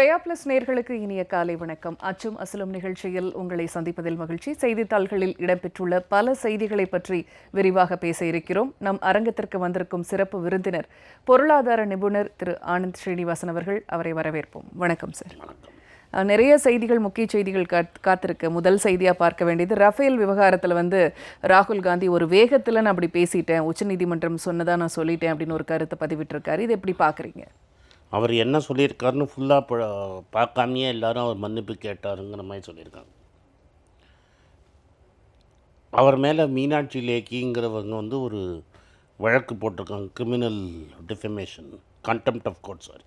Jaya plus நேர்களுக்கு இனிய காலை வணக்கம். அச்சும் அசலும் நிகழ்ச்சியில் உங்களை சந்திப்பதில் மகிழ்ச்சி. செய்தித்தாள்களில் இடம்பெற்றுள்ள பல செய்திகளை பற்றி விரிவாக பேச இருக்கிறோம். நம் அரங்கத்திற்கு வந்திருக்கும் சிறப்பு விருந்தினர் பொருளாதார நிபுணர் திரு ஆனந்த் ஸ்ரீனிவாசன் அவர்கள் அவரை வரவேற்போம். வணக்கம் சார். நிறைய செய்திகள் முக்கிய செய்திகள் காத் காத்திருக்கு. முதல் செய்தியாக பார்க்க வேண்டியது ரஃபேல் விவகாரத்தில் வந்து ராகுல் காந்தி ஒரு வேகத்தில் நான் அப்படி பேசிட்டேன். உச்சநீதிமன்றம் சொன்னதா நான் சொல்லிட்டேன் அப்படின்னு ஒரு கருத்தை பதிவிட்டிருக்காரு. இது எப்படி பார்க்குறீங்க அவர் என்ன சொல்லியிருக்காருன்னு ஃபுல்லாக பார்க்காமையே எல்லாரும் அவர் மன்னிப்பு கேட்டாருங்கிற மாதிரி சொல்லியிருக்காங்க. அவர் மேலே மீனாட்சி லேக்கிங்கிறவங்க வந்து ஒரு வழக்கு போட்டிருக்காங்க criminal defamation contempt of court sorry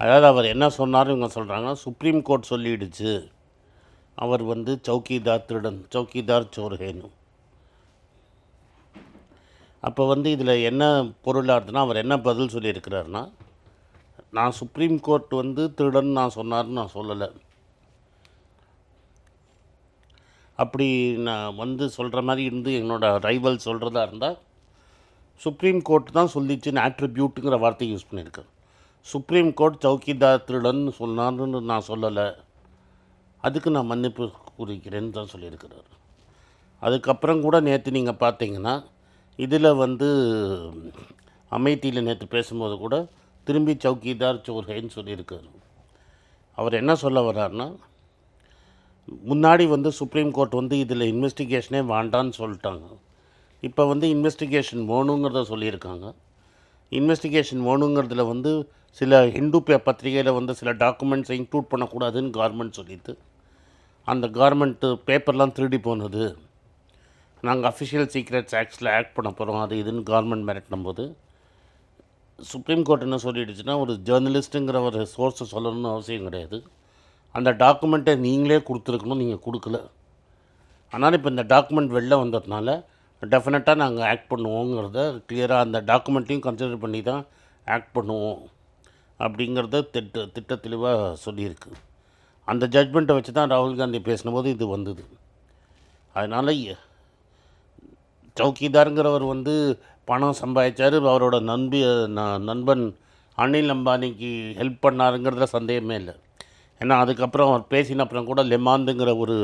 அதாவது அவர் என்ன சொன்னார் இவங்க சொல்கிறாங்கன்னா சுப்ரீம் கோர்ட் சொல்லிடுச்சு. அவர் வந்து சௌக்கிதார் திருடன் சௌக்கிதார் சோர்ஹேனு அப்போ வந்து இதில் என்ன பொருளாக இருந்ததுன்னா அவர் என்ன பதில் சொல்லியிருக்கிறாருன்னா நான் சுப்ரீம் கோர்ட் வந்து திருடன் நான் சொன்னார்னு நான் சொல்லலை. அப்படி நான் வந்து சொல்கிற மாதிரி இருந்து என்னோடய ரைவல் சொல்கிறதா இருந்தால் சுப்ரீம் கோர்ட் தான் சொல்லிச்சுன்னு ஆட்ரிபியூட்டுங்கிற வார்த்தையை யூஸ் பண்ணியிருக்கேன் சுப்ரீம் கோர்ட் சௌக்கிதார் திருடன்னு சொன்னார்னு நான் சொல்லலை. அதுக்கு நான் மன்னிப்பு கூறிக்கிறேன்னு தான் சொல்லியிருக்கிறார். அதுக்கப்புறம் கூட நேற்று நீங்கள் பார்த்தீங்கன்னா இதில் வந்து அமைதியில் நேற்று பேசும்போது கூட திரும்பி சௌக்கிதார் சோர்ஹேன்னு சொல்லியிருக்காரு. அவர் என்ன சொல்ல வர்றாருன்னா முன்னாடி வந்து சுப்ரீம் கோர்ட் வந்து இதில் இன்வெஸ்டிகேஷனே வேண்டான்னு சொல்லிட்டாங்க. இப்போ வந்து இன்வெஸ்டிகேஷன் வேணுங்கிறத சொல்லியிருக்காங்க. இன்வெஸ்டிகேஷன் வேணுங்கிறதுல வந்து சில ஹிந்து பே பத்திரிகையில் வந்து சில டாக்குமெண்ட்ஸை இன்க்ளூட் பண்ணக்கூடாதுன்னு கவர்மெண்ட் சொல்லிட்டு அந்த கவர்மெண்ட்டு பேப்பர்லாம் திருடி போனது. நாங்கள் அஃபிஷியல் சீக்ரெட்ஸ் ஆக்ட்ஸில் ஆக்ட் பண்ண போகிறோம் அது இதுன்னு கவர்மெண்ட் மிரட்டினும் போது சுப்ரீம் கோர்ட் என்ன சொல்லிடுச்சுன்னா ஒரு ஜேர்னலிஸ்ட்டுங்கிற ஒரு சோர்ஸை சொல்லணும்னு அவசியம் கிடையாது. அந்த டாக்குமெண்ட்டை நீங்களே கொடுத்துருக்கணும் நீங்கள் கொடுக்கல. ஆனால் இப்போ இந்த டாக்குமெண்ட் வெளில வந்ததுனால டெஃபினட்டாக நாங்கள் ஆக்ட் பண்ணுவோங்கிறத கிளியராக அந்த டாக்குமெண்ட்டையும் கன்சிடர் பண்ணி தான் ஆக்ட் பண்ணுவோம். அப்படிங்கிறத திட்ட திட்ட தெளிவாக சொல்லியிருக்கு. அந்த ஜட்மெண்ட்டை வச்சு தான் ராகுல் காந்தி பேசினபோது இது வந்தது. அதனால் சௌக்கிதாருங்கிறவர் வந்து பணம் சம்பாதிச்சார். அவரோட நண்பி நண்பன் அனில் அம்பானிக்கு ஹெல்ப் பண்ணாருங்கிறதுல சந்தேகமே இல்லை. ஏன்னா அதுக்கப்புறம் அவர் பேசின அப்புறம் கூட லெமாந்துங்கிற ஒரு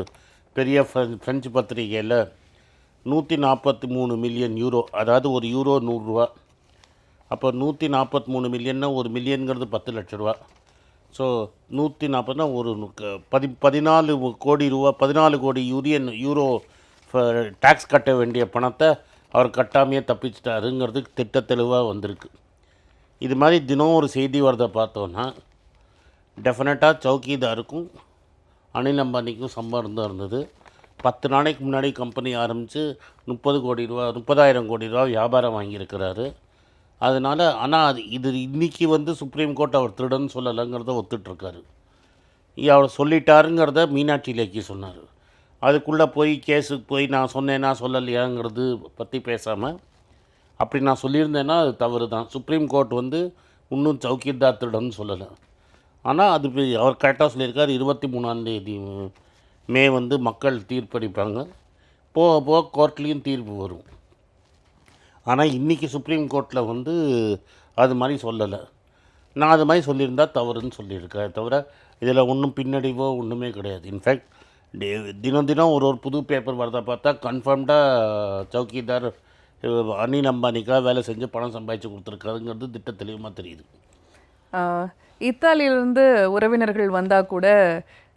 பெரிய ஃப்ரெஞ்சு பத்திரிகையில் நூற்றி நாற்பத்தி மூணு மில்லியன் யூரோ அதாவது ஒரு யூரோ நூறுரூவா அப்போ நூற்றி நாற்பத்தி மூணு மில்லியன்னா ஒரு மில்லியனுங்கிறது பத்து லட்ச ரூபா. ஸோ நூற்றி நாற்பதுனா ஒரு பதி பதினாலு கோடி ரூபா பதினாலு கோடி யூரியன் யூரோ டேக்ஸ் கட்ட வேண்டிய பணத்தை அவர் கட்டாமையே தப்பிச்சிட்டாருங்கிறதுக்கு திட்ட தெளிவாக வந்திருக்கு. இது மாதிரி தினம் ஒரு செய்தி வரதை பார்த்தோன்னா டெஃபினட்டாக சௌக்கிதாருக்கும் அனில் அம்பானிக்கும் சம்பந்தம் இருந்தது. பத்து நாளைக்கு முன்னாடி கம்பெனி ஆரம்பித்து முப்பது கோடி ரூபா முப்பதாயிரம் கோடி ரூபா வியாபாரம் வாங்கியிருக்கிறாரு. அதனால் ஆனால் அது இது இன்றைக்கி வந்து சுப்ரீம் கோர்ட் அவர் திருடன்னு சொல்லலைங்கிறத ஒத்துட்ருக்காரு அவர் சொல்லிட்டாருங்கிறத மீனாட்சி லேக்கி சொன்னார். அதுக்குள்ளே போய் கேஸுக்கு போய் நான் சொன்னேன்னா சொல்லலையாங்கிறது பற்றி பேசாமல் அப்படி நான் சொல்லியிருந்தேன்னா அது தவறு தான். சுப்ரீம் கோர்ட் வந்து இன்னும் சௌக்கிதார் திருடன்னு சொல்லலை. ஆனால் அது அவர் கரெக்டாக சொல்லியிருக்கார் இருபத்தி மூணாந்தேதி மே வந்து மக்கள் தீர்ப்பளிப்பாங்க. போக போக கோர்ட்லேயும் தீர்ப்பு வரும். ஆனால் இன்றைக்கி சுப்ரீம் கோர்ட்டில் வந்து அது மாதிரி சொல்லலை. நான் அது மாதிரி சொல்லியிருந்தா தவறுன்னு சொல்லியிருக்கேன். தவிர இதில் ஒன்றும் பின்னடைவோ ஒன்றுமே கிடையாது. இன்ஃபேக்ட் டே தினம் தினம் ஒரு ஒரு புது பேப்பர் வரதை பார்த்தா கன்ஃபார்ம்டாக சௌக்கிதார் அஹ், அனில் அம்பானிக்காக வேலை செஞ்சு பணம் சம்பாதிச்சு கொடுத்துருக்காருங்கிறது திட்ட தெளிவாக தெரியுது இத்தாலியிலிருந்து உறவினர்கள் வந்தால் கூட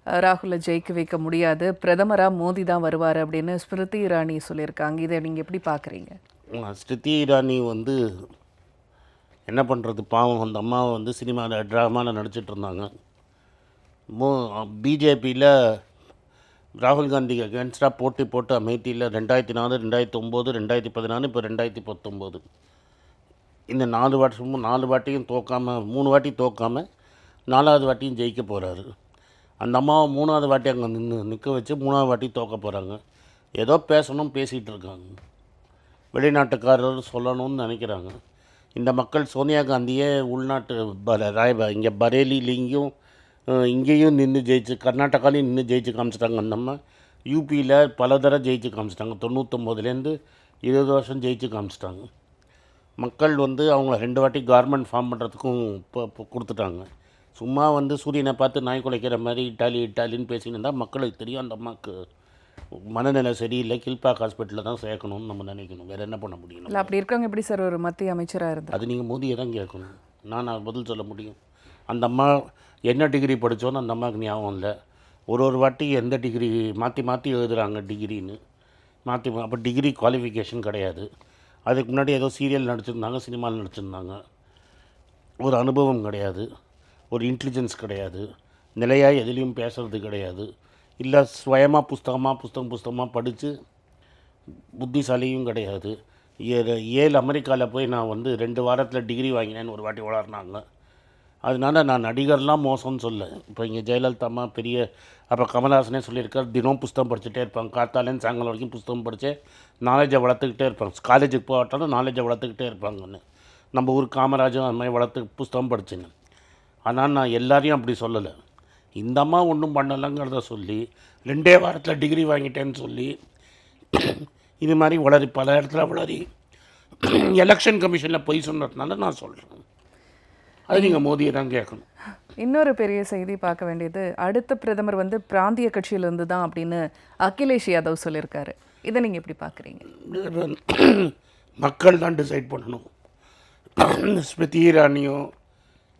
ராகுலை ஜெயிக்க வைக்க முடியாது. பிரதமராக மோடி தான் வருவார் அப்படின்னு ஸ்மிருதி இரானி சொல்லியிருக்காங்க. இதை நீங்கள் எப்படி பார்க்குறீங்க ஆ, ஸ்ருதி இரானி வந்து என்ன பண்ணுறது பாவம். அந்த அம்மாவை வந்து சினிமாவில் ட்ராமாவில் நடிச்சிட்டு இருந்தாங்க. மோ பிஜேபியில் ராகுல் காந்திக்கு அகேன்ஸ்டாக போட்டி போட்டு அமேத்தியில் ரெண்டாயிரத்தி நாலு ரெண்டாயிரத்தி ஒம்பது ரெண்டாயிரத்தி பதினாலு இப்போ ரெண்டாயிரத்தி பத்தொம்போது. இந்த நாலு வருஷமும் நாலு வாட்டியும் தோக்காமல் மூணு வாட்டி தோக்காமல் நாலாவது வாட்டியும் ஜெயிக்க போகிறாரு அந்த அம்மாவை மூணாவது வாட்டி அங்கே நின்று நிற்க வச்சு மூணாவது வாட்டி தோக்க போகிறாங்க ஏதோ பேசணும் பேசிகிட்டு இருக்காங்க. வெளிநாட்டுக்காரர் சொல்லணும்னு நினைக்கிறாங்க. இந்த மக்கள் சோனியா காந்தியே உள்நாட்டு ப- ராய் இங்கே பரேலிலேயும் இங்கேயும் நின்று ஜெயிச்சு கர்நாடகாலையும் நின்று ஜெயிச்சு காமிச்சிட்டாங்க அந்த அம்மா யூபியில் பல தடவை ஜெயிச்சு காமிச்சிட்டாங்க. தொண்ணூத்தொம்போதுலேருந்து இருபது வருஷம் ஜெயிச்சு காமிச்சிட்டாங்க. மக்கள் வந்து அவங்கள ரெண்டு வாட்டி கார்மெண்ட் ஃபார்ம் பண்ணுறதுக்கும் இப்போ கொடுத்துட்டாங்க. சும்மா வந்து சூரியனை பார்த்து நாய் குலைக்கிற மாதிரி இட்டாலி இட்டாலின்னு பேசின்னு இருந்தால் மக்களுக்கு தெரியும் அந்த அம்மாவுக்கு மனநிலை சரியில்லை. கில்பாக் ஹாஸ்பிட்டலில் தான் சேர்க்கணும்னு நம்ம நினைக்கணும். வேறு என்ன பண்ண முடியும்? இல்லை அப்படி இருக்கவங்க எப்படி சார் ஒரு மத்திய அமைச்சராக இருந்தார் அது நீங்கள் மோதியை தான் கேட்கணும். நான் நான் பதில் சொல்ல முடியும். அந்த அம்மா என்ன டிகிரி படித்தோன்னு அந்த அம்மாவுக்கு ஞாபகம் இல்லை. ஒரு ஒரு வாட்டி எந்த டிகிரி மாற்றி மாற்றி எழுதுகிறாங்க டிகிரின்னு மாற்றி அப்போ டிகிரி குவாலிஃபிகேஷன் கிடையாது. அதுக்கு முன்னாடி ஏதோ சீரியல் நடிச்சிருந்தாங்க சினிமாவில் நடிச்சிருந்தாங்க. ஒரு அனுபவம் கிடையாது. ஒரு இன்டெலிஜென்ஸ் கிடையாது. நிலையாக எதுலேயும் பேசுறது கிடையாது. இல்லை சுயமாக புஸ்தகமாக புஸ்தகம் புஸ்தகமாக படித்து புத்திசாலியும் கிடையாது. ஏ- ஏழு அமெரிக்காவில் போய் நான் வந்து ரெண்டு வாரத்தில் டிகிரி வாங்கினேன்னு ஒரு வாட்டி வளர்னாங்க அதனால நான் நடிகர்லாம் மோசம்னு சொல்ல இப்போ இங்கே ஜெயலலிதா அம்மா பெரிய அப்போ கமல்ஹாசனே சொல்லியிருக்கார் தினம் புஸ்தகம் படிச்சுட்டே இருப்பாங்க. காத்தாலேருந்து சாயங்காலம் வரைக்கும் புஸ்தகம் படித்து நாலேஜை வளர்த்துக்கிட்டே இருப்பாங்க. காலேஜுக்கு போகட்டாலும் நாலேஜை வளர்த்துக்கிட்டே இருப்பாங்கன்னு நம்ம ஊர் காமராஜும் அது மாதிரி வளர்த்து புஸ்தகம் படிச்சுன்னு. ஆனால் நான் எல்லாரையும் அப்படி சொல்லலை. இந்த அம்மா ஒன்றும் பண்ணலைங்கிறத சொல்லி ரெண்டே வாரத்தில் டிகிரி வாங்கிட்டேன்னு சொல்லி இது மாதிரி வளரி பல இடத்துல வளரி எலெக்ஷன் கமிஷனில் பொய் சொன்னதுனால நான் சொல்கிறேன் அது நீங்கள் மோதியை தான் கேட்கணும். இன்னொரு பெரிய செய்தி பார்க்க வேண்டியது அடுத்த பிரதமர் வந்து பிராந்திய கட்சியிலிருந்து தான் அப்படின்னு அகிலேஷ் யாதவ் சொல்லியிருக்காரு. இதை நீங்கள் எப்படி பார்க்குறீங்க? மக்கள் தான் டிசைட் பண்ணணும். ஸ்மிருதி இரானியோ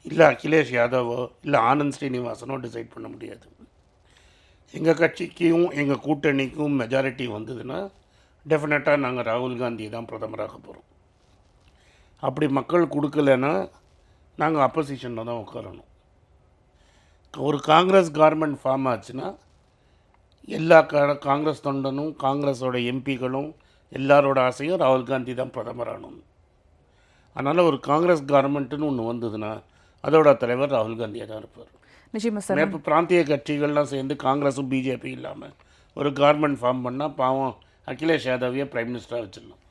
இல்லை அகிலேஷ் யாதவோ இல்லை ஆனந்த் ஸ்ரீனிவாசனோ டிசைட் பண்ண முடியாது. எங்கள் கட்சிக்கும் எங்கள் கூட்டணிக்கும் மெஜாரிட்டி வந்ததுன்னா டெஃபினட்டாக நாங்கள் ராகுல் காந்தி தான் பிரதமராக போகிறோம் அப்படி மக்கள் கொடுக்கலன்னா நாங்கள் அப்போசிஷனில் தான் உட்காரணும். ஒரு காங்கிரஸ் கவர்மெண்ட் ஃபார்ம் ஆச்சுன்னா எல்லா காங்கிரஸ் தொண்டனும் காங்கிரஸோட எம்பிகளும் எல்லாரோட ஆசையும் ராகுல் காந்தி தான் பிரதமராகணும் அதனால் ஒரு காங்கிரஸ் கவர்மெண்ட்டுன்னு ஒன்று வந்ததுன்னா அதோட தலைவர் ராகுல் காந்தியாக தான் இருப்பார். நிச்சயமா சார். இப்போ பிராந்திய கட்சிகள்லாம் சேர்ந்து காங்கிரஸும் பிஜேபி இல்லாமல் ஒரு கவர்மெண்ட் ஃபார்ம் பண்ணால் பாவம் அகிலேஷ் யாதவையே பிரைம் மினிஸ்டராக வச்சிடலாம்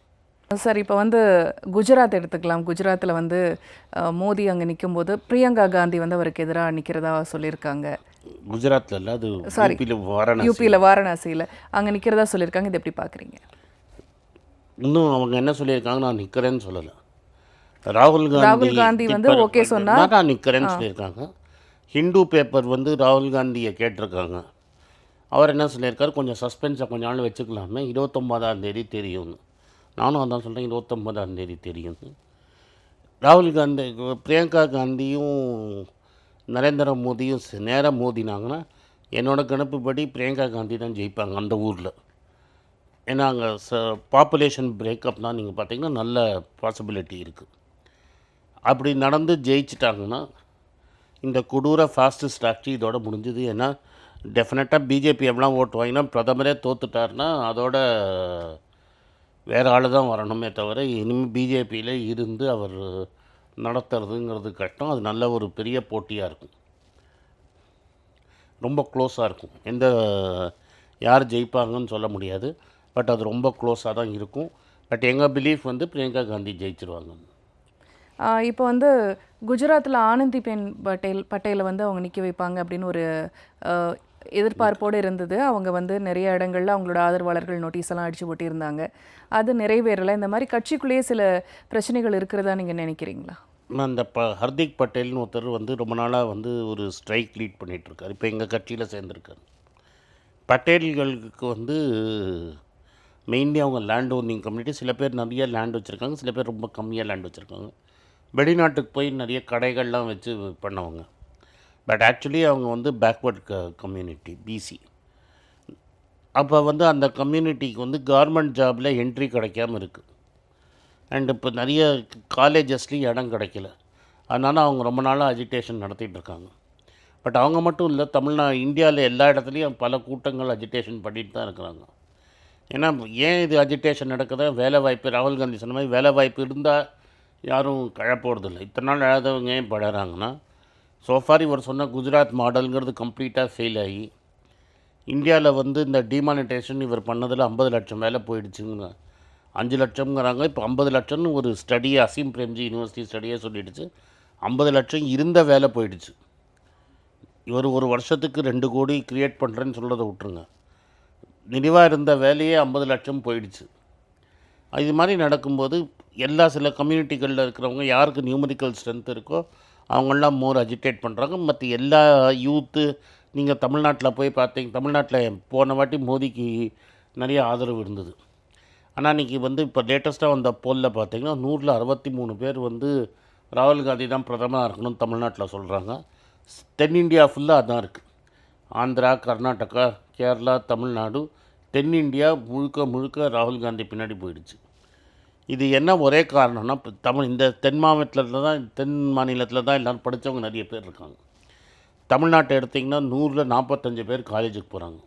சார் இப்போ வந்து குஜராத் எடுத்துக்கலாம். குஜராத்தில் வந்து மோடி அங்கே நிக்கும்போது பிரியங்கா காந்தி வந்து அவருக்கு எதிராக நிற்கிறதா சொல்லியிருக்காங்க. குஜராத்தில் இல்லை அது Sorry. யூபியில் வாரணாசி யூபியில் வாரணாசியில் அங்கே நிற்கிறதா சொல்லியிருக்காங்க. இதை எப்படி பார்க்குறீங்க இன்னும் அவங்க என்ன சொல்லியிருக்காங்க நான் நிற்கிறேன்னு சொல்லலை. ராகுல் காந்தி ராகுல் காந்தி வந்து நிப்பர் okay சொன்னா- நான் நான் நிற்கிறேன்னு சொல்லியிருக்காங்க. ஹிந்து பேப்பர் வந்து ராகுல் காந்தியை கேட்டிருக்காங்க. அவர் என்ன சொல்லியிருக்காரு? கொஞ்சம் சஸ்பென்ஸை கொஞ்ச நாள் வச்சுக்கலாமே. இருபத்தொம்பதாம் தேதி தெரியும்னு. நானும் அதான் சொல்கிறேன் இருபத்தொம்பதாம் தேதி தெரியும். ராகுல் காந்தி பிரியங்கா காந்தியும் நரேந்திர மோடியும் நேரம் மோதினாங்கன்னா என்னோடய கணிப்புப்படி பிரியங்கா காந்தி தான் ஜெயிப்பாங்க அந்த ஊரில். ஏன்னா அங்கே ச பாப்புலேஷன் பிரேக்கப்னா நீங்கள் பார்த்தீங்கன்னா நல்ல பாசிபிலிட்டி இருக்குது அப்படி நடந்து ஜெயிச்சிட்டாங்கன்னா இந்த கொடூர ஃபாஸ்டஸ்ட் ஆட்சி இதோட முடிஞ்சுது. ஏன்னா டெஃபினட்டாக பிஜேபி எவ்வளோ ஓட்டு வாங்கினா பிரதமரே தோத்துட்டாருன்னா அதோட வேறு ஆள் தான் வரணுமே தவிர இனிமேல் பிஜேபியில் இருந்து அவர் நடத்துறதுங்கிறது கஷ்டம். அது நல்ல ஒரு பெரிய போட்டியாக இருக்கும். ரொம்ப க்ளோஸாக இருக்கும். எந்த யார் ஜெயிப்பாங்கன்னு சொல்ல முடியாது. பட் அது ரொம்ப க்ளோஸாக தான் இருக்கும். பட் எங்கள் பிலீஃப் வந்து பிரியங்கா காந்தி ஜெயிச்சிருவாங்க. இப்போ வந்து குஜராத்தில் ஆனந்திபென் பட்டேல் பட்டேலை வந்து அவங்க நிற்க வைப்பாங்க அப்படின்னு ஒரு எதிர்பார்ப்போடு இருந்தது. அவங்க வந்து நிறைய இடங்களில் அவங்களோட ஆதரவாளர்கள் நோட்டீஸ் எல்லாம் அடிச்சு போட்டிருந்தாங்க. அது நிறைவேறலை. இந்த மாதிரி கட்சிக்குள்ளேயே சில பிரச்சனைகள் இருக்கிறதா நீங்கள் நினைக்கிறீங்களா? நான் இந்த ப ஹர்திக் பட்டேல்னு ஒருத்தர் வந்து ரொம்ப நாளாக வந்து ஒரு ஸ்ட்ரைக் லீட் பண்ணிகிட்ருக்கார் இப்போ எங்கள் கட்சியில் சேர்ந்துருக்காரு. பட்டேல்களுக்கு வந்து மெயின்லி அவங்க லேண்ட் ஓனிங் கம்யூனிட்டி சில பேர் நிறைய லேண்ட் வச்சுருக்காங்க. சில பேர் ரொம்ப கம்மியாக லேண்ட் வச்சுருக்காங்க. வெளிநாட்டுக்கு போய் நிறைய கடைகள்லாம் வச்சு பண்ணவங்க. பட் ஆக்சுவலி அவங்க வந்து பேக்வர்ட் க கம்யூனிட்டி பிசி அப்போ வந்து அந்த கம்யூனிட்டிக்கு வந்து கவர்மெண்ட் ஜாபில் என்ட்ரி கிடைக்காம இருக்குது அண்ட் இப்போ நிறைய காலேஜஸ்லேயும் இடம் கிடைக்கல. அதனால் அவங்க ரொம்ப நாளாக அஜிடேஷன் நடத்திட்டு இருக்காங்க. பட் அவங்க மட்டும் இல்லை தமிழ்நா இந்தியாவில் எல்லா இடத்துலையும் பல கூட்டங்கள் அஜிடேஷன் பண்ணிட்டு தான் இருக்கிறாங்க. ஏன்னா ஏன் இது அஜிடேஷன் நடக்குதா வேலை வாய்ப்பு ராகுல் காந்தி சொன்ன மாதிரி வேலை வாய்ப்பு இருந்தால் யாரும் கழப்போறதில்லை. இத்தனை நாள் எழுதவங்க ஏன் படுறாங்கன்னா சோஃபார் இவர் சொன்ன குஜராத் மாடலுங்கிறது கம்ப்ளீட்டாக ஃபெயில் ஆகி இந்தியாவில் வந்து இந்த டிமானிட்டேஷன் இவர் பண்ணதில் ஐம்பது லட்சம் வேலை போயிடுச்சுங்க. அஞ்சு லட்சம்ங்கிறாங்க இப்போ ஐம்பது லட்சம்னு ஒரு ஸ்டடியை அசீம் பிரேம்ஜி யூனிவர்சிட்டி ஸ்டடியாக சொல்லிடுச்சு. ஐம்பது லட்சம் இருந்த வேலை போயிடுச்சு. இவர் ஒரு வருஷத்துக்கு ரெண்டு கோடி க்ரியேட் பண்ணுறேன்னு சொல்கிறத விட்ருங்க நினைவாக இருந்த வேலையே ஐம்பது லட்சம் போயிடுச்சு. இது மாதிரி நடக்கும்போது எல்லா சில கம்யூனிட்டிகளில் இருக்கிறவங்க யாருக்கு நியூமரிக்கல் ஸ்ட்ரென்த் இருக்கோ அவங்களாம் மோர் அஜிடேட் பண்ணுறாங்க மற்ற எல்லா யூத்து நீங்கள் தமிழ்நாட்டில் போய் பார்த்தீங்க தமிழ்நாட்டில் போன வாட்டி மோடிக்கு நிறைய ஆதரவு இருந்தது. ஆனால் இன்றைக்கி வந்து இப்போ லேட்டஸ்ட்டாக வந்த போலில் பார்த்தீங்கன்னா நூறில் அறுபத்தி மூணு பேர் வந்து ராகுல் காந்தி தான் பிரதமராக இருக்கணும்னு தமிழ்நாட்டில் சொல்கிறாங்க தென்னிந்தியா ஃபுல்லாக அதான் இருக்குது ஆந்திரா கர்நாடகா கேரளா தமிழ்நாடு தென்னிந்தியா முழுக்க முழுக்க ராகுல் காந்தி பின்னாடி போயிடுச்சு. இது என்ன ஒரே காரணம்னா இப்போ தமிழ் இந்த தென் மாவட்டத்தில் தான் தென் மாநிலத்தில் தான் எல்லோரும் படித்தவங்க நிறைய பேர் இருக்காங்க. தமிழ்நாட்டை எடுத்திங்கன்னா நூறில் நாற்பத்தஞ்சு பேர் காலேஜுக்கு போகிறாங்க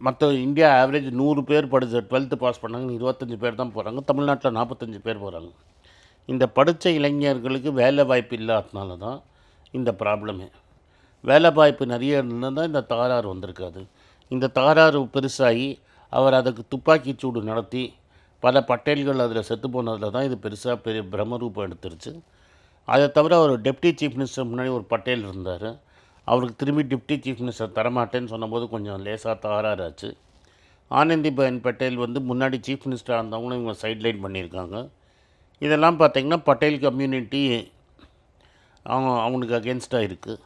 மற்ற இந்தியா ஆவரேஜ் நூறு பேர் படித்த டுவெல்த்து பாஸ் பண்ணாங்க இருபத்தஞ்சி பேர் தான் போகிறாங்க தமிழ்நாட்டில் நாற்பத்தஞ்சு பேர் போகிறாங்க இந்த படித்த இளைஞர்களுக்கு வேலை வாய்ப்பு இல்லாதனால தான் இந்த ப்ராப்ளமே வேலை வாய்ப்பு நிறைய இருந்தால் தான் இந்த தகராறு வந்திருக்காது. இந்த தகராறு பெருசாகி அவர் அதுக்கு துப்பாக்கி சூடு நடத்தி பல பட்டேல்கள் அதில் செத்து போனதில் தான் இது பெருசாக பெரிய பிரம்மரூபம் எடுத்துருச்சு. அதை தவிர அவர் டெப்டி சீஃப் மினிஸ்டர் முன்னாடி ஒரு பட்டேல் இருந்தார். அவருக்கு திரும்பி டிப்டி சீஃப் மினிஸ்டர் தரமாட்டேன்னு சொன்னபோது கொஞ்சம் லேசாக தகராறாச்சு. ஆனந்திபென் பட்டேல் வந்து முன்னாடி சீஃப் மினிஸ்டராக இருந்தவங்களும் இவங்க சைட்லைன் பண்ணியிருக்காங்க. இதெல்லாம் பார்த்திங்கன்னா பட்டேல் கம்யூனிட்டி அவங்க அவனுக்கு அகேன்ஸ்டாக இருக்குது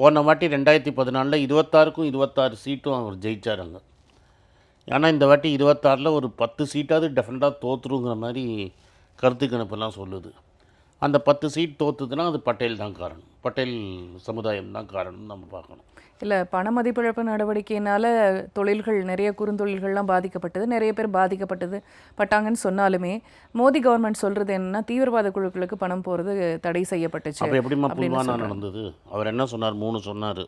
போன வாட்டி ரெண்டாயிரத்தி பதினாலில் இருபத்தாறுக்கும் இருபத்தாறு சீட்டும் அவர் ஜெயிச்சாருங்க ஏன்னா இந்த வாட்டி இருபத்தாறில் ஒரு பத்து சீட்டாவது டெஃபினட்டாக தோற்றுருங்கிற மாதிரி கருத்து கணிப்பெல்லாம் சொல்லுது. அந்த பத்து சீட் தோற்றுதுன்னா அது பட்டேல் தான் காரணம். பட்டேல் சமுதாயம் தான் காரணம்னு நம்ம பார்க்கணும். இல்லை பண மதிப்பிழப்பு நடவடிக்கையினால தொழில்கள் நிறைய குறுந்தொழில்கள்லாம் பாதிக்கப்பட்டது நிறைய பேர் பாதிக்கப்பட்டது பட்டாங்கன்னு சொன்னாலுமே மோடி கவர்மெண்ட் சொல்றது என்னன்னா தீவிரவாத குழுக்களுக்கு பணம் போறது தடை செய்யப்பட்டுச்சு அப்போ அப்படின்னு புல்வானா. நடந்தது? அவர் என்ன சொன்னார்? மூணு சொன்னார்.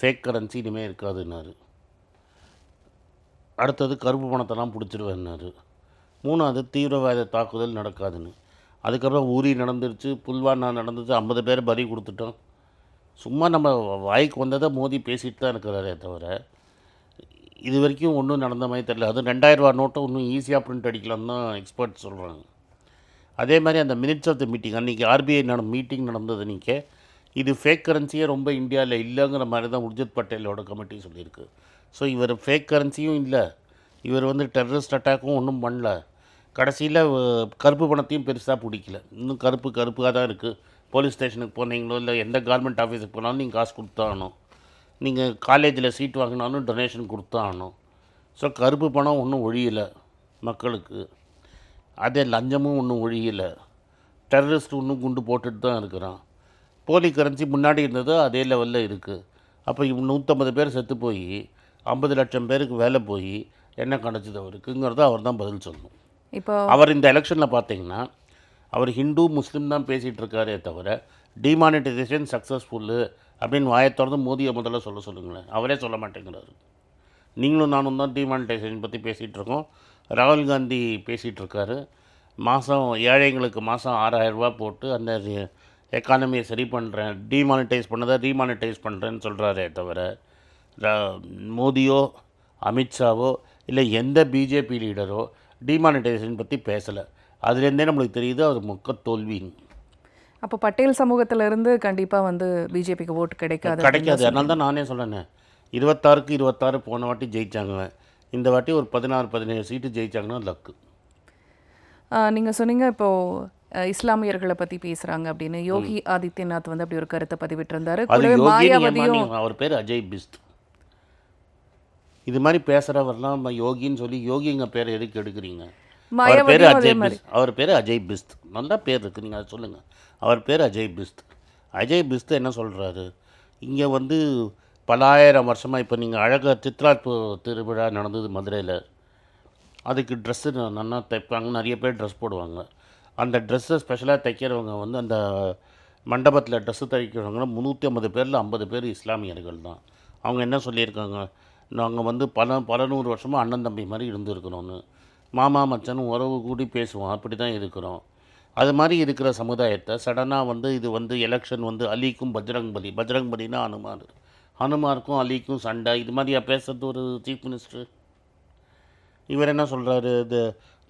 ஃபேக் கரன்சி இனிமேல் இருக்காதுன்னாரு. அடுத்தது கருப்பு பணத்தெல்லாம் பிடிச்சிருவேன்னாரு. மூணாவது தீவிரவாத தாக்குதல் நடக்காதுன்னு. அதுக்கப்புறம் ஊரி நடந்துருச்சு புல்வானா நடந்துச்சு ஐம்பது பேர் பலி கொடுத்துட்டோம். சும்மா நம்ம வாய்க்கு வந்ததை மோதி பேசிட்டு தான் இருக்கிறாரே தவிர இது வரைக்கும் ஒன்றும் நடந்த மாதிரி தெரியல. அதுவும் ரெண்டாயிரரூவா நோட்டை இன்னும் ஈஸியாக பிரிண்ட் அடிக்கலாம் தான் எக்ஸ்பர்ட் சொல்கிறாங்க அதே மாதிரி அந்த மினிட்ஸ் ஆஃப் த மீட்டிங் அன்றைக்கி ஆர்பிஐ நட மீட்டிங் நடந்தது நீங்கள் இது ஃபேக் கரன்சியே ரொம்ப இந்தியாவில் இல்லைங்கிற மாதிரி தான் உர்ஜித் பட்டேலோட கமிட்டி சொல்லியிருக்கு. ஸோ இவர் ஃபேக் கரன்சியும் இல்லை. இவர் வந்து டெரரிஸ்ட் அட்டாக்கும் ஒன்றும் பண்ணல. கடைசியில் கருப்பு பணத்தையும் பெருசாக பிடிக்கல. இன்னும் கருப்பு கருப்பாக தான் இருக்குது போலீஸ் ஸ்டேஷனுக்கு போனீங்களோ இல்லை எந்த கவர்மெண்ட் ஆஃபீஸுக்கு போனாலும் நீங்கள் காசு கொடுத்தாகணும் நீங்கள் காலேஜில் சீட் வாங்கினாலும் டொனேஷன் கொடுத்தாகணும் ஸோ கருப்பு பணம் ஒன்றும் ஒழியலை மக்களுக்கு. அதே லஞ்சமும் ஒன்றும் ஒழியலை. டெரரிஸ்ட் இன்னும் குண்டு போட்டுட்டு தான் இருக்கிறான். போலி கரன்சி முன்னாடி இருந்தது அதே லெவலில் இருக்குது அப்போ நூற்றம்பது பேர் செத்து போய் ஐம்பது லட்சம் பேருக்கு வேலை போய் என்ன கிடச்சிது அவருக்குங்கிறத அவர் தான் பதில் சொல்லணும். இப்போ அவர் இந்த எலெக்ஷனில் பார்த்தீங்கன்னா அவர் ஹிந்து முஸ்லீம் தான் பேசிகிட்டு இருக்காரே தவிர டிமானிட்டைசேஷன் சக்ஸஸ்ஃபுல்லு அப்படின்னு வாயை திறந்து மோதியை முதல்ல சொல்ல சொல்லுங்களேன். அவரே சொல்ல மாட்டேங்கிறாரு. நீங்களும் நானும் தான் டிமானிட்டைசேஷன் பற்றி பேசிகிட்டு இருக்கோம். ராகுல் காந்தி பேசிகிட்டு இருக்காரு. மாதம் ஏழைங்களுக்கு மாதம் ஆறாயிரரூபா போட்டு அந்த எக்கானமியை சரி பண்ணுறேன் டிமானிட்டைஸ் பண்ணதை ரீமானிட்டைஸ் பண்ணுறேன்னு சொல்கிறாரே தவிர மோடியோ அமித்ஷாவோ இல்லை எந்த பிஜேபி லீடரோ டிமானிட்டைசேஷன் பற்றி பேசலை. அதுலேருந்தே நம்மளுக்கு தெரியுது அவர் மொக்க தோல்வின்னு. அப்போ பட்டேல் சமூகத்துல இருந்து கண்டிப்பா வந்து பிஜேபிக்கு ஓட்டு கிடைக்காது கிடைக்காது. அதனால தான் நானே சொன்னேன் இருபத்தாறுக்கு இருபத்தாறு போன வாட்டி ஜெயிச்சாங்க இந்த வாட்டி ஒரு பதினாறு பதினேழு சீட்டு ஜெயிச்சாங்கன்னா லக்கு ஆஹ் நீங்க சொன்னீங்க இப்போ அஹ், இஸ்லாமியர்களை பத்தி பேசுறாங்க அப்படின்னு. யோகி ஆதித்யநாத் வந்து அப்படி ஒரு கருத்தை பதிவிட்டிருந்தாரு. அது யோகி மாயாவதியும் அவர் பேர் அஜய் பிஸ்த் இது மாதிரி பேசுகிறவர்லாம் நம்ம யோகின்னு சொல்லி யோகிங்க பேர் எதுக்கு எடுக்கிறீங்க அவர் பேர் அஜய் பிஸ்த். அவர் பேர் அஜய் பிஸ்த். நல்ல பேர் இருக்குது நீங்கள் அதை சொல்லுங்கள் அவர் பேர் அஜய் பிஸ்த். அஜய் பிஸ்த் என்ன சொல்கிறாரு இங்கே வந்து பலாயிரம் வருஷமாக இப்போ நீங்கள் அழகாக சித்ரா திருவிழா நடந்தது மதுரையில். அதுக்கு ட்ரெஸ்ஸு நல்லா தைப்பாங்க. நிறைய பேர் ட்ரெஸ் போடுவாங்க. அந்த ட்ரெஸ்ஸை ஸ்பெஷலாக தைக்கிறவங்க வந்து அந்த மண்டபத்தில் ட்ரெஸ்ஸு தைக்கிறவங்க முந்நூற்றி ஐம்பது பேரில் ஐம்பது பேர் இஸ்லாமியர்கள் தான். அவங்க என்ன சொல்லியிருக்காங்க? நாங்கள் வந்து பல பல நூறு வருஷமாக அண்ணன் தம்பி மாதிரி இருந்திருக்கிறோன்னு மாமா மச்சன் உறவு கூடி பேசுவோம். அப்படி தான் இருக்கிறோம். அது மாதிரி இருக்கிற சமுதாயத்தை சடனாக வந்து இது வந்து எலெக்ஷன் வந்து அலிக்கும் பஜ்ரங் பலி பஜ்ரங் பலினா அனுமார். அனுமாருக்கும் அலிக்கும் சண்டை. இது மாதிரியா பேசுறது ஒரு சீஃப் மினிஸ்டர் இவர் என்ன சொல்கிறாரு இது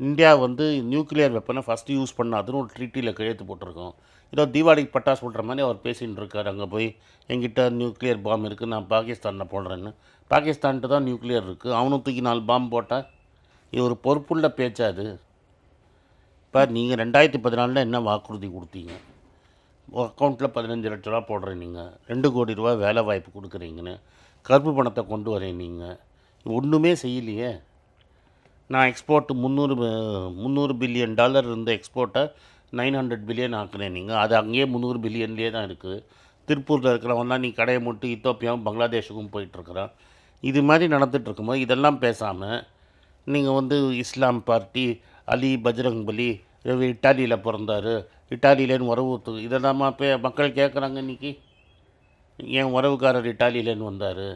இந்தியா வந்து நியூக்ளியர் வெப்பனை ஃபஸ்ட்டு யூஸ் பண்ணாதுன்னு ஒரு ட்ரீட்டியில் கையெழுத்து போட்டிருக்கோம். இதோ தீபாவளிக்கு பட்டாசு போடுற மாதிரி அவர் பேசின்னு இருக்கார் அங்கே போய். எங்கிட்ட நியூக்ளியர் பாம் இருக்குது நான் பாகிஸ்தானில் போடுறேன்னு பாகிஸ்தான்ட்டு தான் நியூக்ளியர் இருக்குது அவனும் தூக்கி நாலு பாம்பு போட்டால் இது ஒரு பொறுப்புள்ள பேச்சா அது? இப்போ நீங்கள் ரெண்டாயிரத்தி பதினாலில் என்ன வாக்குறுதி கொடுத்தீங்க? அக்கௌண்ட்டில் பதினஞ்சு லட்ச ரூபா போடுறேன் நீங்கள் ரெண்டு கோடி ரூபா வேலை வாய்ப்பு கொடுக்குறீங்கன்னு. கருப்பு பணத்தை கொண்டு வரேன் நீங்கள் ஒன்றுமே செய்யலையே. நான் எக்ஸ்போர்ட் முந்நூறு முந்நூறு பில்லியன் டாலர் இருந்த எக்ஸ்போர்ட்டை நைன் ஹண்ட்ரட் பில்லியன் ஆக்குறேன் நீங்கள் அது அங்கேயே முந்நூறு பில்லியன்லேயே தான் இருக்குது திருப்பூரில் இருக்கிறவன் தான் நீ கடையை மூட்டு இத்தோப்பியாவும் பங்களாதேஷுக்கும் போயிட்டுருக்குறான் இது மாதிரி நடந்துட்டு இருக்கும்போது இதெல்லாம் பேசாமல் நீங்கள் வந்து இஸ்லாம் பார்ட்டி அலி பஜ்ரங் பலி இட்டாலியில் பிறந்தார் இட்டாலியிலேன்னு உறவு இதெல்லாம் பே மக்கள் கேட்குறாங்க இன்றைக்கி என் உறவுக்காரர் இட்டாலியிலேருந்து வந்தார்.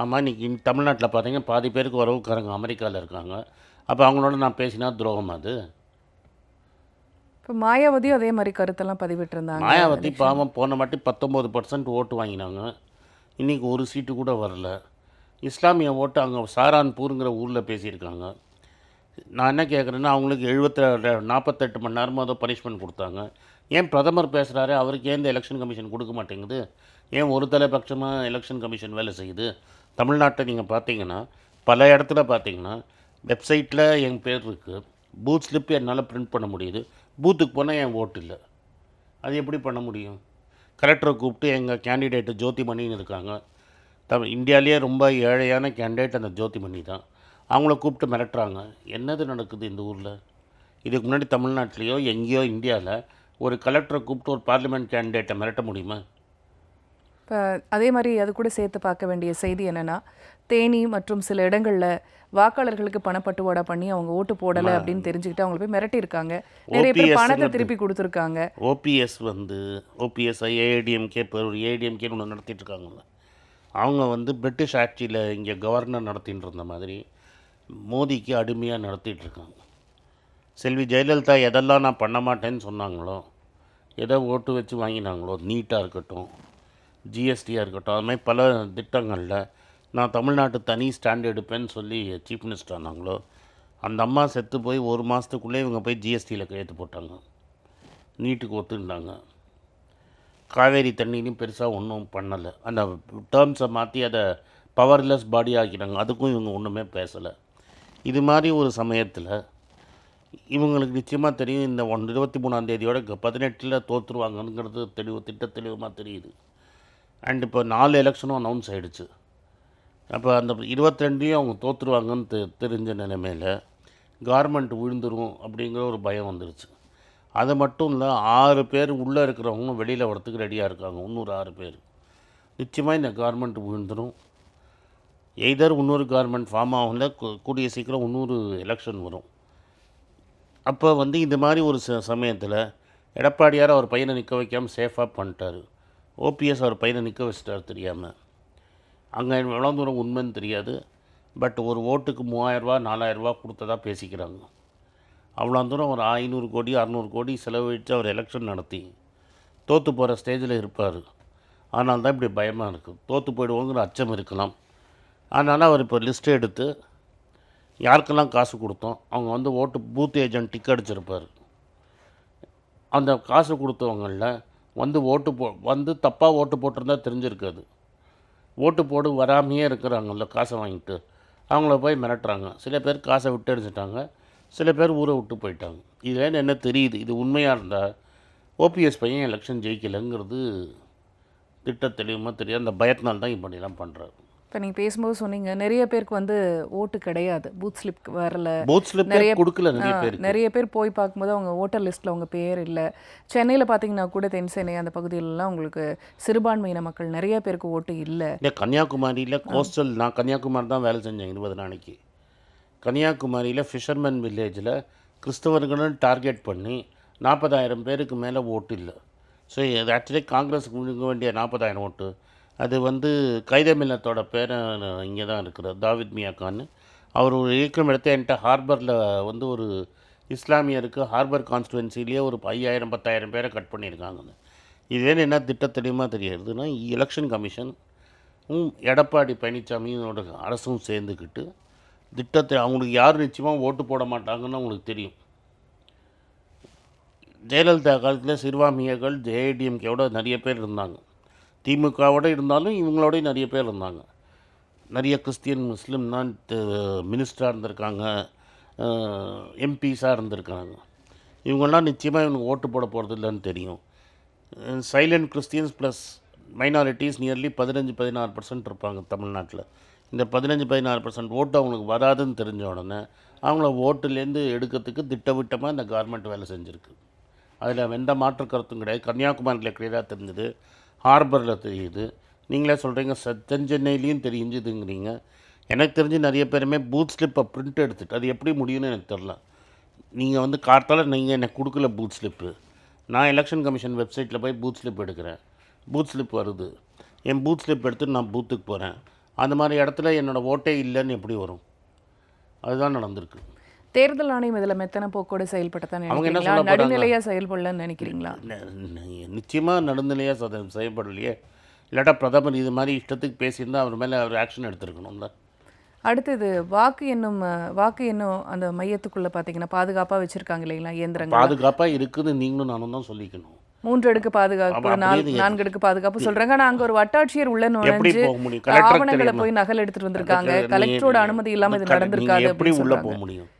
ஆமாம் இன்றைக்கி தமிழ்நாட்டில் பார்த்தீங்கன்னா பாதி பேருக்கு உறவுக்காரங்க அமெரிக்காவில் இருக்காங்க. அப்போ அவங்களோட நான் பேசினா துரோகம் அது. இப்போ மாயாவதியும் அதே மாதிரி கருத்தெல்லாம் பதிவிட்டிருந்தாங்க. மாயாவதி பாவம் போன வாட்டி பத்தொம்போது பர்சன்ட் ஓட்டு வாங்கினாங்க. இன்றைக்கி ஒரு சீட்டு கூட வரல. இஸ்லாமிய ஓட்டு அங்கே சாரான்பூருங்கிற ஊரில் பேசியிருக்காங்க. நான் என்ன கேட்குறேன்னா அவங்களுக்கு எழுபத்தி நாற்பத்தெட்டு மணி நேரமும் ஏதோ பனிஷ்மெண்ட் கொடுத்தாங்க. ஏன் பிரதமர் பேசுகிறாரு அவருக்கு ஏன் இந்த எலெக்ஷன் கமிஷன் கொடுக்க மாட்டேங்குது? ஏன் ஒரு தலைபட்சமாக எலெக்ஷன் கமிஷன் வேலை செய்யுது? தமிழ்நாட்டை நீங்கள் பார்த்தீங்கன்னா பல இடத்துல பார்த்தீங்கன்னா வெப்சைட்டில் என் பேர் இருக்குது பூத் ஸ்லிப் என்னால் பிரிண்ட் பண்ண முடியுது. பூத்துக்கு போனால் என் ஓட்டு இல்லை. அது எப்படி பண்ண முடியும்? கலெக்டரை கூப்பிட்டு எங்கள் கேண்டிடேட்டு ஜோதிமணின்னு இருக்காங்க. தமிழ் இந்தியாவிலேயே ரொம்ப ஏழையான கேண்டிடேட் அந்த ஜோதிமணி தான். அவங்கள கூப்பிட்டு மிரட்டுறாங்க. என்னது நடக்குது இந்த ஊரில்? இதுக்கு முன்னாடி தமிழ்நாட்டிலேயோ எங்கேயோ இந்தியாவில் ஒரு கலெக்டரை கூப்பிட்டு ஒரு பார்லிமெண்ட் கேண்டிடேட்டை மிரட்ட முடியுமா? இப்போ அதே மாதிரி அது கூட சேர்த்து பார்க்க வேண்டிய செய்தி என்னன்னா தேனி மற்றும் சில இடங்கள்ல வாக்காளர்களுக்கு பணப்பட்டுவாடா பண்ணி அவங்க ஓட்டு போடலை அப்படின்னு தெரிஞ்சுக்கிட்டு அவங்களை போய் மிரட்டியிருக்காங்க. நிறைய பேர் பணத்தை திருப்பி கொடுத்துருக்காங்க. ஓபிஎஸ் வந்து ஓபிஎஸ் ஒரு ஏஐடிஎம்கேன்னு ஒன்று நடத்திட்டு இருக்காங்கல்ல. அவங்க வந்து பிரிட்டிஷ் ஆட்சியில் இங்கே கவர்னர் நடத்திட்டு இருந்த மாதிரி மோதிக்கு அடிமையாக நடத்திட்டுருக்காங்க. செல்வி ஜெயலலிதா எதெல்லாம் நான் பண்ண மாட்டேன்னு சொன்னாங்களோ எதை ஓட்டு வச்சு வாங்கினாங்களோ நீட்டாக இருக்கட்டும் ஜிஎஸ்டியாக இருக்கட்டும் அதுமாதிரி பல திட்டங்களில் நான் தமிழ்நாட்டு தனி ஸ்டாண்ட் எடுப்பேன்னு சொல்லி சீஃப் மினிஸ்டர் ஆனாங்களோ அந்த அம்மா செத்து போய் ஒரு மாதத்துக்குள்ளே இவங்க போய் ஜிஎஸ்டியில் கையெழுத்து போட்டாங்க. நீட்டுக்கு ஒத்துண்டாங்க காவேரி தண்ணிலையும் பெருசாக ஒன்றும் பண்ணலை. அந்த டேர்ம்ஸை மாற்றி அதை பவர்லெஸ் பாடி ஆக்கிட்டாங்க. அதுக்கும் இவங்க ஒன்றுமே பேசலை. இது மாதிரி ஒரு சமயத்தில் இவங்களுக்கு நிச்சயமாக தெரியும் இந்த ஒன் இருபத்தி மூணாம் தேதியோட பதினெட்டில் தோற்றுருவாங்கங்கிறது தெளிவு திட்ட தெளிவமாக தெரியுது. அண்ட் இப்போ நாலு எலெக்ஷனும் அனௌன்ஸ் ஆகிடுச்சு அப்போ அந்த இருபத்திரெண்டையும் அவங்க தோற்றுருவாங்கன்னு தெ தெரிஞ்ச நிலைமையில் கார்மெண்ட் விழுந்துரும் அப்படிங்கிற ஒரு பயம் வந்துருச்சு. அது மட்டும் இல்லை ஆறு பேர் உள்ளே இருக்கிறவங்க வெளியில் வரத்துக்கு ரெடியாக இருக்காங்க. இன்னொரு ஆறு பேர். நிச்சயமாக இந்த கவர்மெண்ட் விழுந்துடும் எய்தர் இன்னொரு கார்மெண்ட் ஃபார்ம் ஆகல கூடிய சீக்கிரம் இன்னொரு எலெக்ஷன் வரும். அப்போ வந்து இந்த மாதிரி ஒரு ச சமயத்தில் எடப்பாடியார் அவர் பையனை நிற்க வைக்காமல் சேஃபாக பண்ணிட்டாரு. ஓபிஎஸ் அவர் பையனை நிற்க வச்சிட்டார் தெரியாமல் அங்கே எவ்வளோ தூரம் உண்மைன்னு தெரியாது. பட் ஒரு ஓட்டுக்கு மூவாயிரரூவா நாலாயிரரூவா கொடுத்ததா பேசிக்கிறாங்க. அவ்வளோ தூரம் ஒரு ஐநூறு கோடி அறநூறு கோடி செலவழித்து அவர் எலெக்ஷன் நடத்தி. தோற்று போகிற ஸ்டேஜில் இருப்பார். ஆனால் தான் இப்படி பயமாக இருக்குது. தோற்று போயிடுவோங்கிற அச்சம் இருக்கலாம். அதனால் அவர் இப்போ லிஸ்ட் எடுத்து யாருக்கெல்லாம் காசு கொடுத்தோம் அவங்க வந்து ஓட்டு பூத் ஏஜென்ட் டிக் அடிச்சிருப்பார். அந்த காசு கொடுத்தவங்களில் வந்து ஓட்டு போ வந்து தப்பாக ஓட்டு போட்டிருந்தா தெரிஞ்சிருக்காது. ஓட்டு போடு வராமையே இருக்கிறாங்கல்ல காசை வாங்கிட்டு. அவங்கள போய் மிரட்டுறாங்க. சில பேர் காசை விட்டு அடிச்சிட்டாங்க. சில பேர் ஊரை விட்டு போயிட்டாங்க. இதுலேருந்து என்ன தெரியுது? இது உண்மையாக இருந்தால் ஓபிஎஸ் பையன் எலெக்ஷன் ஜெயிக்கலைங்கிறது திட்ட தெளிவுமா தெரியாது. அந்த பயத்தினால தான் இப்படிலாம் பண்ணுறாரு இப்போ நீங்கள் பேசும்போது சொன்னீங்க நிறைய பேருக்கு வந்து ஓட்டு கிடையாது. பூத் ஸ்லிப் வரல. பூத் ஸ்லிப்பே நிறைய கொடுக்கல? நிறைய பேருக்கு. நிறைய பேர் போய் பார்க்கும்போது அவங்க ஓட்டர் லிஸ்ட்டில் அவங்க பேர் இல்லை. சென்னையில் பார்த்தீங்கன்னா கூட தென்சென்னை அந்த பகுதியிலலாம் உங்களுக்கு சிறுபான்மையின மக்கள் நிறைய பேருக்கு ஓட்டு இல்லை. இல்லை கன்னியாகுமரியில் கோஸ்டல் நான் கன்னியாகுமரி தான் வேலை செஞ்சேன் இருபது நாளைக்கு. கன்னியாகுமரியில் ஃபிஷர்மேன் வில்லேஜில் கிறிஸ்தவர்களும் டார்கெட் பண்ணி நாற்பதாயிரம் பேருக்கு மேலே ஓட்டு இல்லை. ஸோ இது ஆக்சுவலி காங்கிரஸுக்கு கொடுக்க வேண்டிய நாற்பதாயிரம் ஓட்டு. அது வந்து கைதமில்லத்தோட பேரை இங்கே தான் இருக்கிறார் தாவித் மியாக்கான்னு அவர் ஒரு இயக்கம் எடுத்து என்கிட்ட ஹார்பரில் வந்து ஒரு இஸ்லாமியருக்கு ஹார்பர் கான்ஸ்டுவன்சிலேயே ஒரு ஐயாயிரம் பத்தாயிரம் பேரை கட் பண்ணியிருக்காங்கன்னு. இதே என்ன திட்டத்தெளிவாக தெரியறதுன்னா எலெக்ஷன் கமிஷன் எடப்பாடி பழனிசாமியோட அரசும் சேர்ந்துக்கிட்டு திட்டத்தை அவங்களுக்கு யார் நிச்சயமாக ஓட்டு போட மாட்டாங்கன்னு அவங்களுக்கு தெரியும். ஜெயலலிதா காலத்தில் சிறுபான்மையர்கள் ஜேடிஎம்கேவோட நிறைய பேர் இருந்தாங்க. திமுகவோட இருந்தாலும் இவங்களோட நிறைய பேர் இருந்தாங்க. நிறைய கிறிஸ்டியன் முஸ்லீம் தான் மினிஸ்டராக இருந்திருக்காங்க. எம்பிஸாக இருந்திருக்காங்க. இவங்கெல்லாம் நிச்சயமாக இவனுக்கு ஓட்டு போட போகிறது இல்லைன்னு தெரியும் silent Christians plus minorities nearly பதினஞ்சு பதினாறு பர்சன்ட் இருப்பாங்க தமிழ்நாட்டில். இந்த பதினஞ்சு பதினாறு பர்சன்ட் ஓட்டு அவங்களுக்கு வராதுன்னு தெரிஞ்ச உடனே அவங்கள ஓட்டுலேருந்து எடுக்கிறதுக்கு திட்டவிட்டமாக இந்த கவர்மெண்ட் வேலை செஞ்சுருக்கு. அதில் எந்த மாற்று கருத்தும் கிடையாது. கன்னியாகுமரியில் கிளியராக தெரிஞ்சுது. ஹார்பரில் தெரியுது. நீங்களே சொல்கிறீங்க ச தென் தெரிஞ்சுதுங்கிறீங்க. எனக்கு தெரிஞ்சு நிறைய பேருமே பூத் ஸ்லிப்பை பிரிண்ட் எடுத்துட்டு அது எப்படி முடியும்னு எனக்கு தெரில நீங்கள் வந்து கார்த்தால நீங்கள் எனக்கு கொடுக்கல பூத் ஸ்லிப்பு நான் எலெக்ஷன் கமிஷன் வெப்சைட்டில் போய் பூத் ஸ்லிப் எடுக்கிறேன். பூத் ஸ்லிப் வருது. என் பூத் ஸ்லிப் எடுத்து நான் பூத்துக்கு போகிறேன் அந்த மாதிரி இடத்துல என்னோடய ஓட்டே இல்லைன்னு எப்படி வரும்? அதுதான் நடந்திருக்கு. தேர்தல் ஆணையம் இதுல மெத்தன போக்கோடு செயல்பட்டதான் அவங்க என்ன சொல்ல போறாங்க? நடுநிலையா செயல்படலன்னு நினைக்கிறீங்களா? நிச்சயமாக நடுநிலையாக சத செய்யப்படலையே இல்லாட்டா பிரதமர் இது மாதிரி இஷ்டத்துக்கு பேசியிருந்தா அவர் மேலே அவர் ஆக்ஷன் எடுத்திருக்கணும்ல. அடுத்தது வாக்கு என்னும் வாக்கு என்னும் அந்த மையத்துக்குள்ள பாத்தீங்கன்னா பாதுகாப்பா வச்சிருக்காங்க இல்லைங்களா? இயந்திரங்கள். பாதுகாப்பாக இருக்குன்னு நீங்களும் நானும் தான் சொல்லிக்கணும். மூன்று அடுக்கு பாதுகாப்பு நான்கு அடுக்கு பாதுகாப்பு சொல்றாங்க. ஆனா அங்க ஒரு வட்டாட்சியர் உள்ள நுழைஞ்சு ஆவணங்களை போய் நகல் எடுத்துட்டு வந்திருக்காங்க. கலெக்டரோட அனுமதி இல்லாம இது நடந்திருக்காது எப்படி உள்ளே போக முடியும்?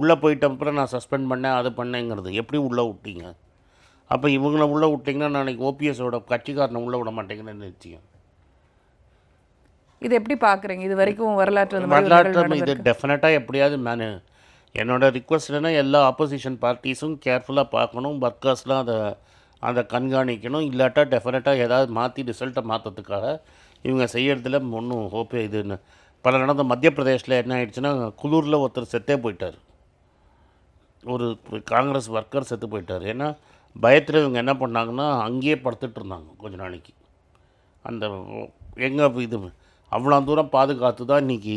உள்ளே போயிட்ட அப்புறம் நான் சஸ்பெண்ட் பண்ணேன் அது பண்ணேங்கிறது. எப்படி உள்ளே விட்டீங்க? அப்போ இவங்கள உள்ளே விட்டீங்கன்னா நாளைக்கு ஓபிஎஸோட கட்சிக்காரனை உள்ளே விட மாட்டேங்கன்னு நிச்சயம்? இது எப்படி பாக்குறீங்க? இது வரைக்கும் வரலாற்று வரலாற்று இது. டெஃபினட்டாக எப்படியாவது மேனு என்னோட ரிக்வஸ்ட் என்னன்னா எல்லா ஆப்போசிஷன் பார்ட்டிஸும் கேர்ஃபுல்லாக பார்க்கணும். ஒர்க்கர்ஸ்லாம் அதை அதை கண்காணிக்கணும். இல்லாட்டா டெஃபினட்டாக ஏதாவது மாற்றி ரிசல்ட்டை மாற்றத்துக்காக இவங்க செய்யறதுல ஒன்றும் ஹோப்பே இதுன்னு. பல நடந்த மத்திய பிரதேசில் என்ன ஆயிடுச்சுன்னா குளூரில் ஒருத்தர் செத்தே போயிட்டார். ஒரு காங்கிரஸ் ஒர்க்கர் செத்து போயிட்டார். ஏன்னா பயத்தில் இவங்க என்ன பண்ணாங்கன்னா அங்கேயே படுத்துட்டு இருந்தாங்க கொஞ்ச நாளைக்கு. அந்த எங்கே இது அவ்வளோ தூரம் பாதுகாத்து தான் இன்றைக்கி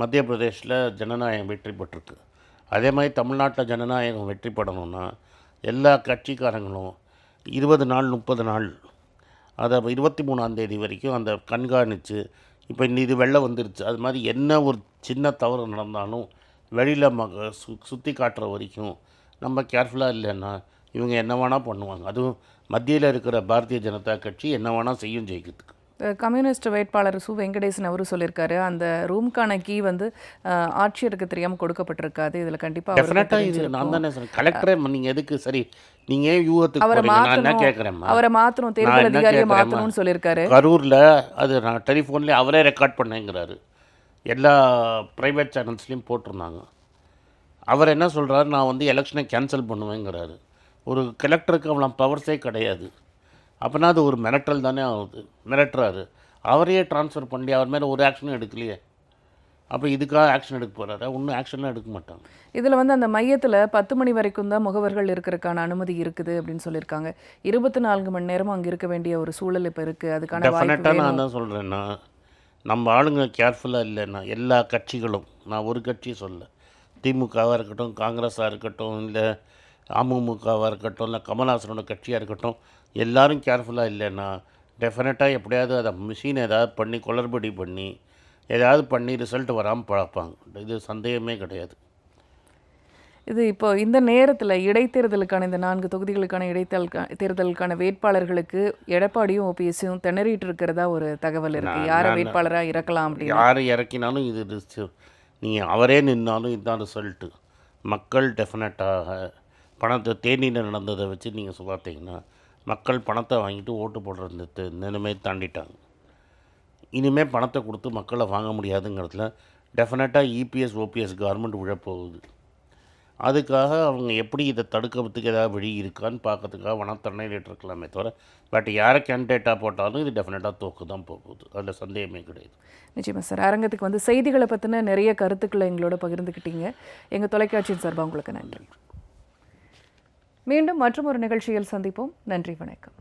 மத்திய பிரதேசில் ஜனநாயகம் வெற்றி பெற்றிருக்கு. அதே மாதிரி தமிழ்நாட்டில் ஜனநாயகம் வெற்றி பெறணும்னா எல்லா கட்சிக்காரங்களும் இருபது நாள் முப்பது நாள் அதை இருபத்தி மூணாந்தேதி வரைக்கும் அந்த கண்காணித்து இப்போ இந்த இது வெள்ளம் வந்துருச்சு. அது மாதிரி என்ன ஒரு சின்ன தவறு நடந்தாலும் வெளியில் ம சு சுற்றி காட்டுற வரைக்கும் நம்ம கேர்ஃபுல்லாக இல்லைன்னா இவங்க என்ன வேணால் பண்ணுவாங்க. அதுவும் மத்தியில் இருக்கிற பாரதிய ஜனதா கட்சி என்ன வேணால் செய்யும் ஜெயிக்கிறதுக்கு. கம்யூனிஸ்ட் வேட்பாளர் சு வெங்கடேசன் அவரும் சொல்லியிருக்காரு. அந்த ரூம்க்கான கீ வந்து ஆட்சியருக்கு தெரியாம கொடுக்கப்பட்டிருக்காது. இதுல கண்டிப்பா அவருக்கு டெஃபினட்டாக இது. நான் தானே கலெக்டரே நீங்கள் எதுக்கு சரி நீங்கள் ஏன் யூகத்துக்கு அவரை மாத்தணும். கேட்குறேம்மா அவரை நான் தேர்தல் அதிகாரியை சொல்லியிருக்காரு. கரூரில் அது நான் டெலிஃபோன்லேயே அவரே ரெக்கார்ட் பண்ணேங்கிறாரு. எல்லா ப்ரைவேட் சேனல்ஸ்லேயும் போட்டிருந்தாங்க. அவர் என்ன சொல்றாரு? நான் வந்து எலெக்ஷனை கேன்சல் பண்ணுவேங்கிறாரு. ஒரு கலெக்டருக்கு அவ்வளோ பவர்ஸே கிடையாது. அப்போனா அது ஒரு மிரட்டல் தானே ஆகுது. மிரட்டுறாரு. அவரையே ட்ரான்ஸ்ஃபர் பண்ணி அவர் மேலே ஒரு ஆக்ஷனும் எடுக்கலையே. அப்போ இதுக்காக ஆக்ஷன் எடுக்க போகிறாரு ஒன்றும் ஆக்ஷன்லாம் எடுக்க மாட்டாங்க. இதுல வந்து அந்த மையத்துல பத்து மணி வரைக்கும் தான் முகவர்கள் இருக்கிறதுக்கான அனுமதி இருக்குது அப்படின்னு சொல்லியிருக்காங்க. இருபத்தி நான்கு மணி நேரமும் அங்க இருக்க வேண்டிய ஒரு சூழல் இப்ப இருக்கு. அதுக்கான டெஃபினட்டாக நான். தான் சொல்கிறேன்னா நம்ம ஆளுங்க கேர்ஃபுல்லாக இல்லைன்னா எல்லா கட்சிகளும் நான் ஒரு கட்சி சொல்ல திமுகவாக இருக்கட்டும் காங்கிரஸாக இருக்கட்டும் இல்லை அமமுகவாக இருக்கட்டும் இல்லை கமல்ஹாசனோட கட்சியாக இருக்கட்டும் எல்லாரும் கேர்ஃபுல்லாக இல்லைன்னா டெஃபினட்டாக எப்படியாவது அதை மிஷின் ஏதாவது பண்ணி குளறுபடி பண்ணி ஏதாவது பண்ணி ரிசல்ட் வராமல் பார்ப்பாங்க இது சந்தேகமே கிடையாது. இது இப்போ இந்த நேரத்துல இடைத்தேர்தலுக்கான இந்த நான்கு தொகுதிகளுக்கான இடைத்தேர்தல் தேர்தலுக்கான வேட்பாளர்களுக்கு எடப்பாடியும் ஓபிஎஸ்ஸும் திணறிட்டு இருக்கிறதா ஒரு தகவல் இருக்கு. நான்- யாரை நான்- வேட்பாளரா இறக்கலாம் அப்படின்னு. யார் இறக்கினாலும் இது நீங்கள் அவரே நின்னாலும் இதுதான் ரிசல்ட்டு மக்கள் டெஃபினட்டாக பணத்தை தேனியில் நடந்ததை வச்சு நீங்கள் பார்த்தீங்கன்னா மக்கள் பணத்தை வாங்கிட்டு ஓட்டு போடுறது இந்த நிலைமையை தாண்டிட்டாங்க. இனிமேல் பணத்தை கொடுத்து மக்களை வாங்க முடியாதுங்கிறதுல டெஃபினட்டாக இபிஎஸ் ஓபிஎஸ் கவர்மெண்ட் விழப்போகுது அதுக்காக அவங்க எப்படி இதை தடுக்கிறதுக்கு ஏதாவது வழி இருக்கான்னு பார்க்கறதுக்காக வனத்தண்ணையிலிட்டு இருக்கலாமே தவிர பட் யாரை கேண்டிடேட்டாக போட்டாலும் இது டெஃபினட்டாக தோக்கு தான் போகுது. அதில் சந்தேகமே கிடையாது. நிச்சயமாக சார். அரங்கத்துக்கு வந்து செய்திகளை பற்றின நிறைய கருத்துக்களை எங்களோட பகிர்ந்துக்கிட்டீங்க. எங்கள் தொலைக்காட்சியின் சார்பாக உங்களுக்கு நன்றி. மீண்டும் மற்றும் ஒரு நிகழ்ச்சியில் சந்திப்போம். நன்றி வணக்கம்.